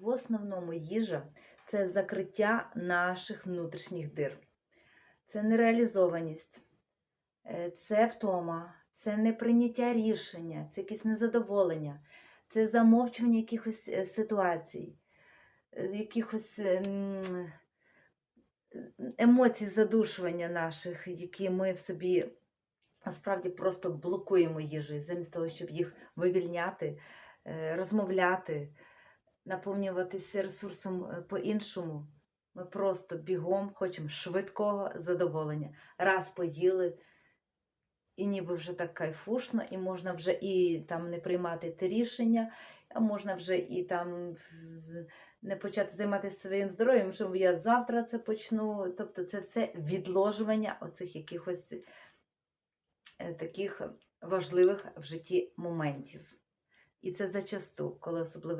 В основному їжа це закриття наших внутрішніх дир. Це нереалізованість, е, це втома, це неприйняття рішення, це якесь незадоволення, це замовчування якихось е, ситуацій, е, якихось ем, емоцій задушування наших, які ми в собі насправді просто блокуємо їжею, замість того, щоб їх вивільняти, розмовляти, наповнюватися ресурсом е, по-іншому. Ми просто бігом хочемо швидкого задоволення. Раз поїли, і ніби вже так кайфушно, і можна вже і там не приймати те рішення, а можна вже і там не почати займатися своїм здоров'ям, що я завтра це почну. Тобто це все відложування оцих якихось е, таких важливих в житті моментів. І це зачасту, коли особливо